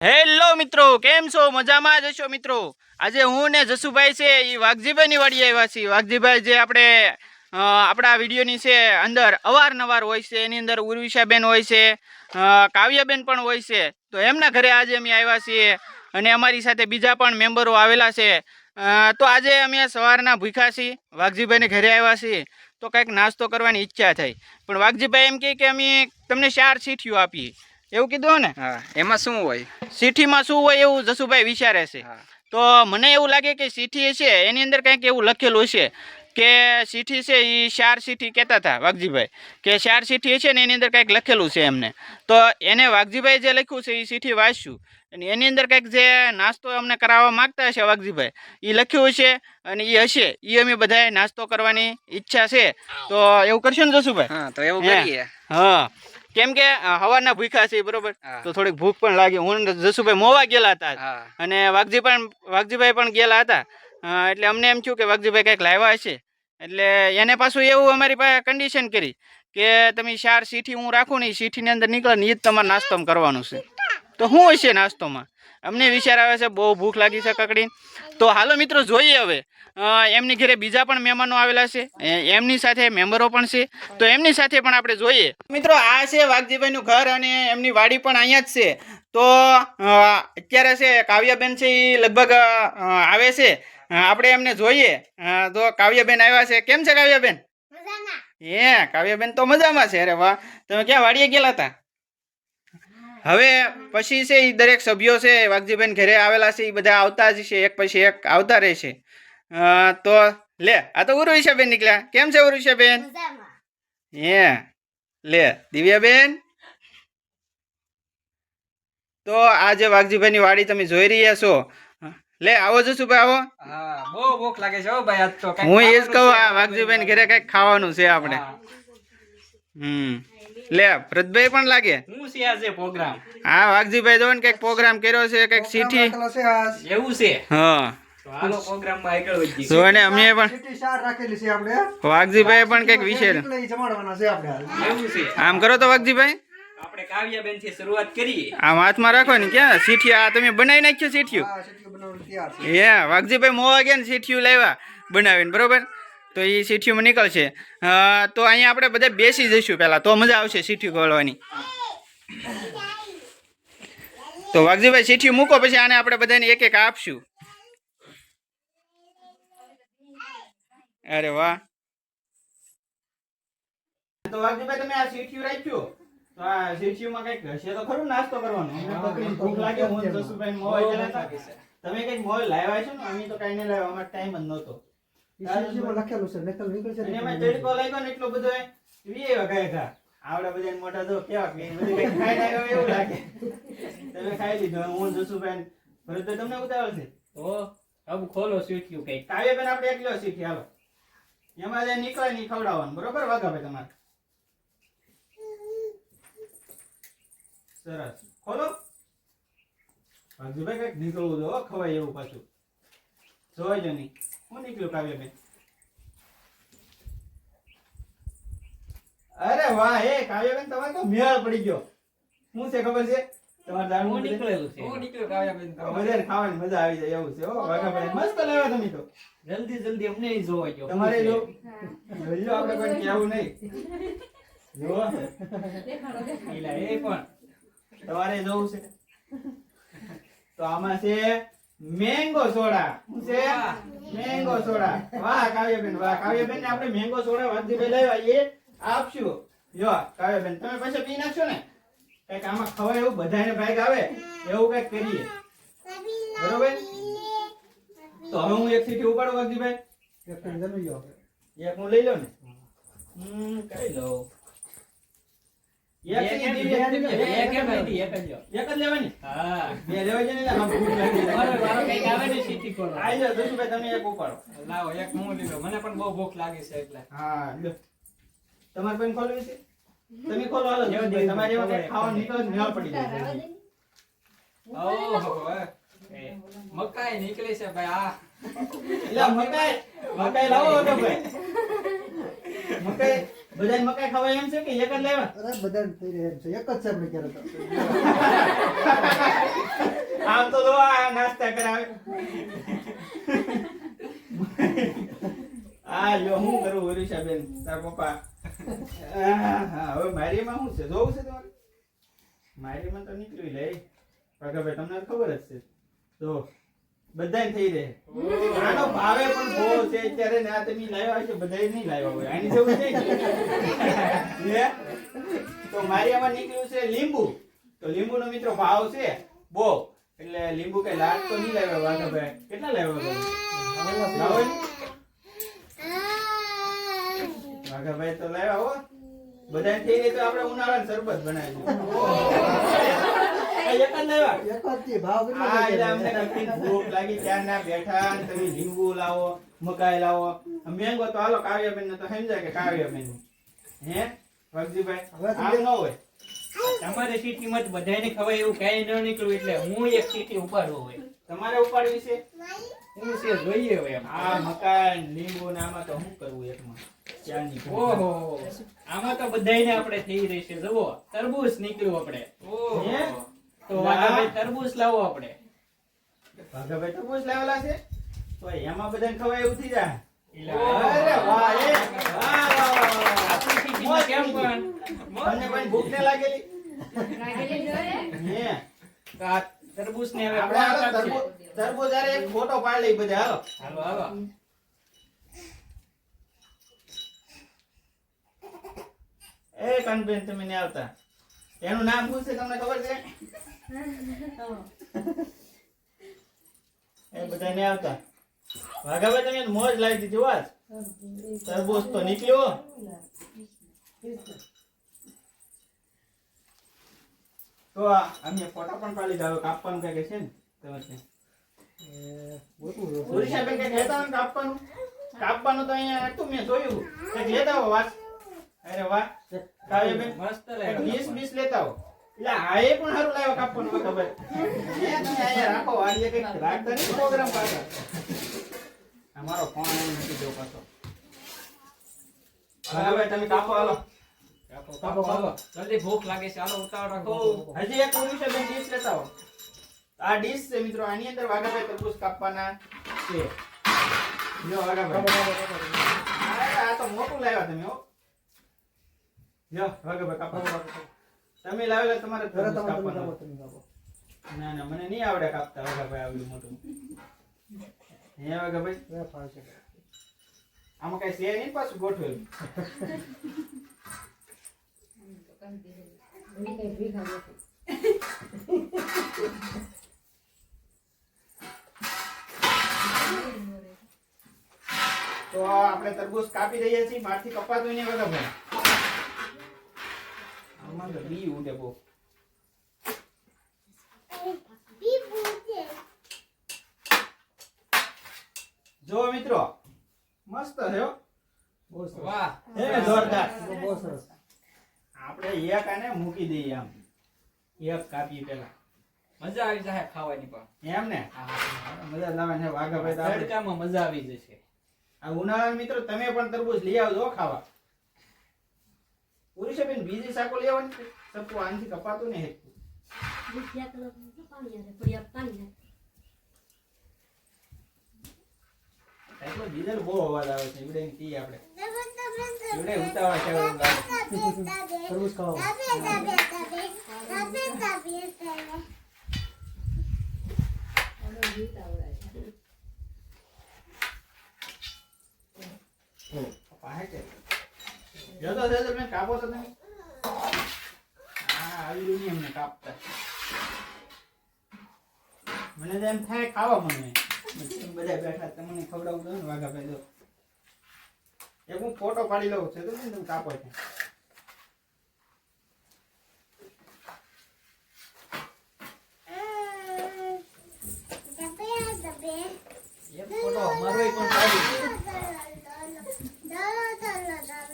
Hello મિત્રો, કેમ છો? મજામાં જ હશો મિત્રો? આજે હું ને જસુભાઈ છે એ વાઘજીભાઈની વાડી આવ્યા છીએ. વાઘજીભાઈ, જે આપણે આપણા વિડીયોની છે, અંદર અવારનવાર હોય છે, એની અંદર ઉર્વિશાબેન હોય છે કાવ્યાબેન પણ હોય છે. તો એમના ઘરે આજે અમે આવ્યા છીએ અને અમારી સાથે બીજા પણ મેમ્બરો આવેલા છે. તો આજે અમે સવારના ભૂખ્યા છીએ, વાઘજીભાઈને ઘરે આવ્યા છીએ. તો કંઈક નાસ્તો કરવાની ઈચ્છા થઈ. પણ વાઘજીભાઈ એમ કહે કે અમે તમને ચાર સીઠીઓ આપીએ. એવું કીધું ને હા એમાં શું હોય? ચીઠીમાં શું હોય એવું જસુભાઈ વિચારે છે. તો મને એવું લાગે કે ચીઠી છે એની અંદર કંઈક એવું લખેલું છે કે ચીઠી છે એ ચાર ચીઠી કહેતા હતા વાઘજીભાઈ. કે ચાર ચીઠી છે ને એની અંદર કંઈક લખેલું છે એમને. તો એને વાઘજીભાઈ જે લખ્યું છે એ ચીઠી વાંચ્યું અને એની અંદર કંઈક જે નાસ્તો અમને કરાવવા માગતા હશે વાઘજીભાઈ એ લખ્યું છે અને એ હશે. એ અમે બધાએ નાસ્તો કરવાની ઈચ્છા છે. તો એવું કરશો ને જસુભાઈ? હા તો એવું. કરીએ. હા. કેમ કે હવાના ભૂખ્યા છે બરોબર? તો થોડીક ભૂખ પણ લાગી. હું જસુભાઈ મોવા ગયેલા હતા. અને વાઘજી પણ વાઘજીભાઈ પણ ગયેલા હતા. એટલે અમને એમ થયું કે વાઘજીભાઈ કંઈક લાવ્યા હશે. એટલે એને પાછું એવું અમારી પાસે કન્ડિશન કરી કે તમે ચાર સીઠી હું રાખું ને સીઠીની અંદર નીકળે ને એ જ તમારે નાસ્તો કરવાનું છે. તો શું હશે નાસ્તોમાં? અમને વિચાર આવે છે બહુ ભૂખ લાગી છે કકડી. તો હાલો મિત્રો જોઈએ હવે. એમની ઘરે બીજા પણ મહેમાનો આવેલા છે. એમની સાથે મેમ્બરો પણ છે. તો એમની સાથે પણ આપણે જોઈએ. મિત્રો આ છે વાઘજીભાઈનું ઘર અને એમની વાડી પણ અહીંયા જ છે. તો અત્યારે છે કાવ્યાબેન છે એ લગભગ આવે છે. આપણે એમને જોઈએ. તો કાવ્યાબેન આવ્યા છે. કેમ છે કાવ્યાબેન? હે કાવ્યાબેન તો મજામાં છે. અરે વાહ. તમે ક્યાં વાડીએ ગયેલા હતા? હવે પછી છે એ દરેક સભ્યો છે વાઘજીબેન ઘરે આવેલા છે એ બધા આવતા જ છે એક પછી એક આવતા રહેશે તો લે આ તો ઉર્વિશાબેન નીકળ્યા. કેમ છે ઉર્વિશાબેન? હે લે દિવ્યાબેન? તો આ જે વાઘજીભાઈની વાડી તમે જોઈ રહ્યા છો. લે આવો જસુભાઈ આવો. હા બહુ ભૂખ લાગે છે હો ભાઈ આજ તો હું એ જ કહું આ વાઘજીભાઈ ઘરે કંઈક ખાવાનું છે આપણે. હમ. લે ભરતભાઈ પણ લાગે? હું છે આજે પ્રોગ્રામ હા વાઘજીભાઈ જો ને કંઈક પ્રોગ્રામ કર્યો છે કંઈક સીઠી એવું છે? હા. તો હાલો પ્રોગ્રામમાં આગળ વધી જો ને અમે પણ સીટી ચાર રાખેલી છે આપણે. વાઘજીભાઈ પણ કંઈક વિશે આમ કરો તો વાઘજીભાઈ. આપણે કાવ્યાબેનથી શરૂઆત કરીએ. આમ હાથમાં રાખો ને ક્યાં? સીઠી આ તમે બનાવી નાખ્યો સીઠિયું હા સીટીઓ બનાવવાની તૈયાર છે. એ વાઘજીભાઈ મોવા ગયા ને સીઠિયું લાવ્યા બનાવીને બરોબર? તો એ સીઠીઓમાં નીકળશે. તો અહીંયા આપણે બધા બેસી જઈશું પહેલાં. તો મજા આવશે સીઠિયું ખોલવાની. તો વાઘજીભાઈ સીઠી મૂકો પછી આને આપણે બધાને એક એક આપશું. અરે વાહ. તો વાઘજીભાઈ તમે આ સીઠિયું રાખ્યું? તો આ સીઠિયુંમાં કંઈક હશે તો ખરું નાસ્તો કરવાનો. ભૂખ લાગે હું જસુભાઈ મોવા તમે કંઈક મોલ લાવ્યા છો ને? અમે તો કઈ નહીં લાવ્યા અમારે ટાઈમ જ નહોતો. ઈ સીટીઓમાં લખેલું છે નકલ નીકળશે છે એમાં તડકો લાગ્યો ને એટલો બધો વીએ વગાય ખા આવડા બધા મોટા તો કેવા કે બધું ખાઈ આવ્યો એવું લાગે. તમે ખાઈ લીધો હવે હું જસુભાઈ ભરત તમને ઉતાવળ છે? તો અબ ખોલો સ્વીટ્યું કંઈક. કાવ્યબેન આપણે એકલો શીખી હાલો. એમાં જે નીકળે ની ખવડાવવાનું બરોબર? વાઘાભાઈ તમારે. સરસ. ખોલો. વાઘજીભાઈ કંઈક નીકળવું જો હો, ખવાય એવું પાછું. જોઈજો નહીં હું નીકળ્યું કાવ્યબેન અરે વાહ એ કાવ્ય બેન તમારે તો મેળ પડી ગયો. શું છે ખબર છે? તમારે જાણવું હું નીકળેલું છે. હું નીકળ્યો કાવ્યાબેન તો. બધાને ખાવાની મજા આવી જાય એવું છે હો. વાઘાભાઈ મસ્ત લાવ્યા તમે તો. જલ્દી જલ્દી અમને જોવા ગયો તમારે જો. જોઈજો આપણે કોઈ કહેવું નહીં. જો. એ પણ. તમારે જોવું છે. તો આમાં છે મેંગો સોડા. શું છે? Mango soda. વાહ કાવ્યબેન વાહ. કાવ્યબેન ને આપણે મેંગો સોડા વાઘજીભાઈ લાવ્યા એ આપશું. જો કાવ્યબેન તમે પછી પી નાખશો ને? કંઈક આમાં ખવાય એવું બધાને ભાગ આવે. એવું કંઈક કરીએ. બરોબર? તો હવે હું એક સીટી ઉપાડું લો આપણે. એક હું લઈ લઉં ને? હમ કઈ લઉં તમારે પણ ખોલવી છે? તમે ખોલો, હાલો, તમારે મેળ પડી જાય. મકાઈ નીકળી છે ભાઈ આ. મકાઈ, મકાઈ લાવો ભાઈ. મકાઈ, બધાને મકાઈ ખાવા એમ છે કે એક જ લેવા? અરે બધાને થઈ રહે છે. એક જ છે આપણે ક્યારે તો. નાસ્તા કરાવે. આ લ્યો હું કરું વરુષાબેન તાર પપ્પા? હા હવે મારીમાં શું છે? જોવું છે તમારે? મારીમાં તો નીકળી લે. ભાઈ તમને ખબર જ છે. તો બધાય થઈ રહે. આનો ભાવે પણ બહુ છે ત્યારે ના તમે લાવ્યા હશે બધાય નહીં લાવ્યા હોય. આની જેવું છે તો મારી આમાં નીકળ્યું છે લીંબુ. તો લીંબુનો મિત્રો ભાવ છે બહુ. એટલે લીંબુ કઈ લાટ તો નહીં લાવ્યા વાઘાભાઈ કેટલા લાવ્યા ને? વાઘાભાઈ તો લાવ્યા હો. બધા થઈ રહી તો આપણે ઉનાળાનું શરબત બનાવીશું. મકાઈ લાવો. મેંગો તો હાલો કાવ્યાબેન ને તો સમજાય કે કાવ્યાબેન. હે? વગજીભાઈ આમ ન હોય. તમારે સિટીમાં જ બધાને ખવાય એવું કાંઈ ન નીકળ્યું એટલે હું એક સિટી ઉપાડવો હોય. તમારે ઉપાડવી છે? જોઈએ હવે આ મકાઈ લીંબુ ને આમાં તો શું કરવું એકમાં? ઓહો. આમાં તો બધાયને આપણે થઈ રહી છે. જુઓ તરબૂચ નીકળ્યું આપણે. હે? તો વાઘાભાઈ તરબૂચ લાવો આપણે. ભાગાભાઈ તરબૂચ લાવેલા છે? તો એમાં બધાને ખવાય એવું થઈ જાય. અરે વાહ એ વાહ વાહ વાહ. વાહ આપણી સિટીમાં કેમ પણ? તમને કોઈ ભૂખ ન લાગેલી હે. તો આ હવે આપણે તરબૂચ તરબૂચ એક ફોટો પાડી લઈ બધા હાલો. હાલો હાલો. એ કાનબેન તમે ને આવતા. એનું નામ શું છે તમને ખબર છે? એ બધા ને આવતા. વાઘાભાઈ તમે મોજ લાવી દીધી વાત તરબૂચ તો નીકળ્યો. તો અમે ફોટા પણ પાડી દાવ કાપવાનું કઈ છે ને? તમારે કાપવાનું? કાપવાનું તો અહીંયા હતું મેં જોયું. લેતા હો વાત અરે વાહ. મસ્ત એક લાગ્યું વીસ વીસ લેતા હો. એ પણ લાવ્યો કાપવાનું ખબર. એ તમે અહીંયા રાખો વાડીએ કંઈક રાખતા નહીં પ્રોગ્રામ પાછા અમારો ફોન અહીં મૂકી દો પાછો. હવે તમે કાપો હાલો. કાપો જલ્દી ભૂખ લાગે છે હાલો ઉતાવળ રાખો. હજી એક બેન ડીશ લેતા હો આ ડીશ છે મિત્રો આની અંદર વાઘાભાઈ તરબૂચ કાપવાના છે. જો વાઘાભાઈ. આ તો મોટું લાવ્યા તમે હો. જો વાઘાભાઈ કાપો. તમે લાવેલા તમારે ઘરે તમે કાપવાના. ના ના મને નહીં આવડે કાપતા વાઘાભાઈ આવડું મોટું. હે એ ફાવશે. આમાં કઈ છે નહીં પાછું ગોઠવેલું. તો આપણે તરબૂચ કાપી રહ્યા છીએ બહારથી કપાતું નહીં વાઘાભાઈ આમાં તો બી ઉડે બહુ જો મિત્રો મસ્ત છે હો. બહુ. વાહ. હે ને જોરદાર. બહુ સરસ. આપણે એક આને મૂકી દઈએ આમ. એક કાપીએ પેલા મજા આવી જાય ખાવાની પણ. એમ ને? મજા લાવે છે વાઘાભાઈ તો તડકામાં મજા આવી જશે. આ ઉનાળા મિત્રો તમે પણ તરબૂચ લઈ આવજો હો ખાવા છે બેન બીજી શાકો લેવાની છે સપુ આનથી કપાતો ને. એટલો ડીઝલ બહુ અવાજ આવે છે એવડે કહીએ આપણે એવડે ઉતાવા છે એવું લાગે. તરબૂચ ખાઓ. પાસે છે. જતો જતો બેન કાપો છો તમે? હા આવી નહીં અમને કાપતા. મને એમ થાય ખાવા મને બધા બેઠા તમને ખવડાવું તો ને વાઘા ભાઈ દો એક હું ફોટો પાડી લઉં છે તો તમે કાપો છો.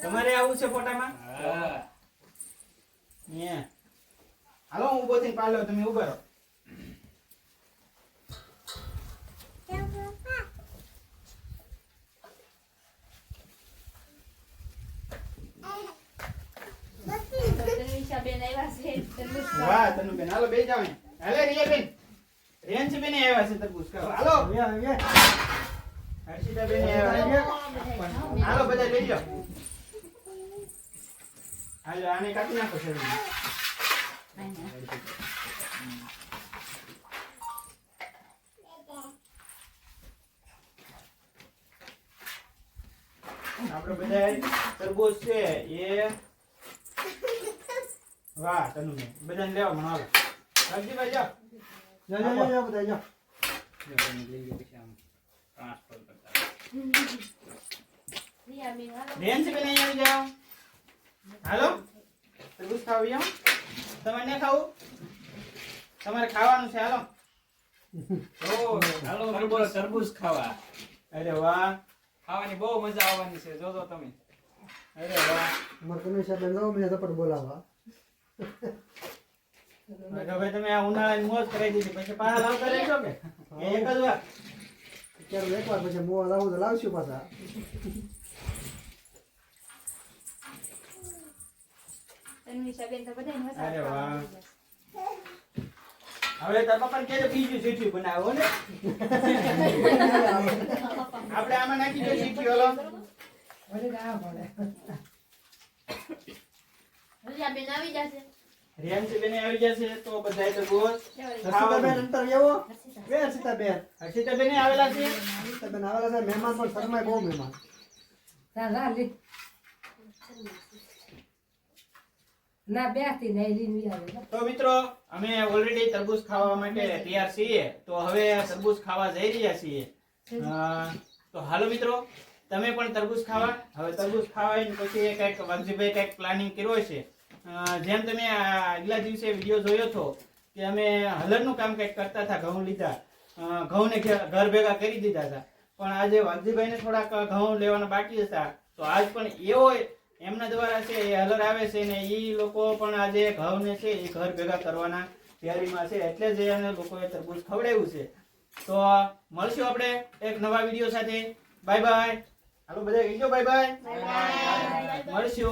તમારે આવું છે ફોટામાં હા હે હાલો હું ઊભો થઈને પાડલો તમે ઊભા રહો વાહ તનુ બેન હાલો બે જાવ હાલે રિયા બેન રેન્જબેન આવ્યા છે તરબૂચ ખાવા હાલો આવ્યા, આવ્યા. હર્ષિતાબેન આવ્યા હાલો બધા લઈ જાઓ હાલો આને કાપી નાખો શરીર આપણે બધા તરબૂચ છે એ વાહ તનુ બધાને લેવા મને હાલો રાજીભાઈ જાઓ જા, જા, જા, જા, બધા જા. બેન છે બેન અહીંયા આવી જાઓ હાલો? તરબૂચ ખાવી તમે તમારે નહીં ખાવું? તમારે ખાવાનું છે હાલો. ઓ હાલો તરબૂચ તરબૂચ ખાવા. અરે વાહ. ખાવાની બહુ મજા આવવાની છે જોજો તમે. અરે વાહ. અમારે કનૈયા સાહેબને લાવો, મને ઝપટ બોલાવવા. તો ભાઈ તમે આ ઉનાળાની મોજ કરાવી દીધી. પછી પાછા લાવતા રહેશો કે એક જ વાર. અત્યારે એકવાર પછી મોવા લાવું તો લાવશું પાછા. અરે વાહ. હવે તાર પપ્પાને કે બીજું સીઠું બનાવો ને? આપણે આમાં નાખી દો સીઠી ઓલો રેન્સી બેને આવી જશે. તો બધાય તો હર્ષિતાબેન અંતર એવો? બે હર્ષિતા બેને આવેલા છે? આવેલા છે મહેમાન પણ શરમાય બહુ મહેમાન. ના બેસતી ને લીલી આવે તો મિત્રો અમે ઓલરેડી તરબૂચ ખાવા માટે તૈયાર છીએ. તો હવે તરબૂચ ખાવા જઈ રહ્યા છીએ. તો હાલો મિત્રો તમે પણ તરબૂચ ખાવા. હવે તરબૂચ ખાવા પછી કંઈક વાઘજીભાઈ કંઈક પ્લાનિંગ કર્યો છે. જેમ તમે આગલા દિવસે વીડિયો જોયો હતો કે અમે હલરનું કામ કંઈક કરતા હતા ઘઉં લીધા. ઘઉંને ઘર ભેગા કરી દીધા હતા. પણ આજે વાઘજીભાઈને થોડાક ઘઉં લેવાના બાકી હતા. તો આજ પણ એવો એમના દ્વારા છે એ હલર આવે છે ને એ લોકો પણ આજે ઘઉંને છે એ ઘર ભેગા કરવાના તૈયારીમાં છે. એટલે જ એને લોકોએ તરબૂચ ખવડાવ્યું છે. તો મળશું આપણે એક નવા વીડિયો સાથે. બાય બાય હાલો બધા કહીજો બાય બાય મળશું.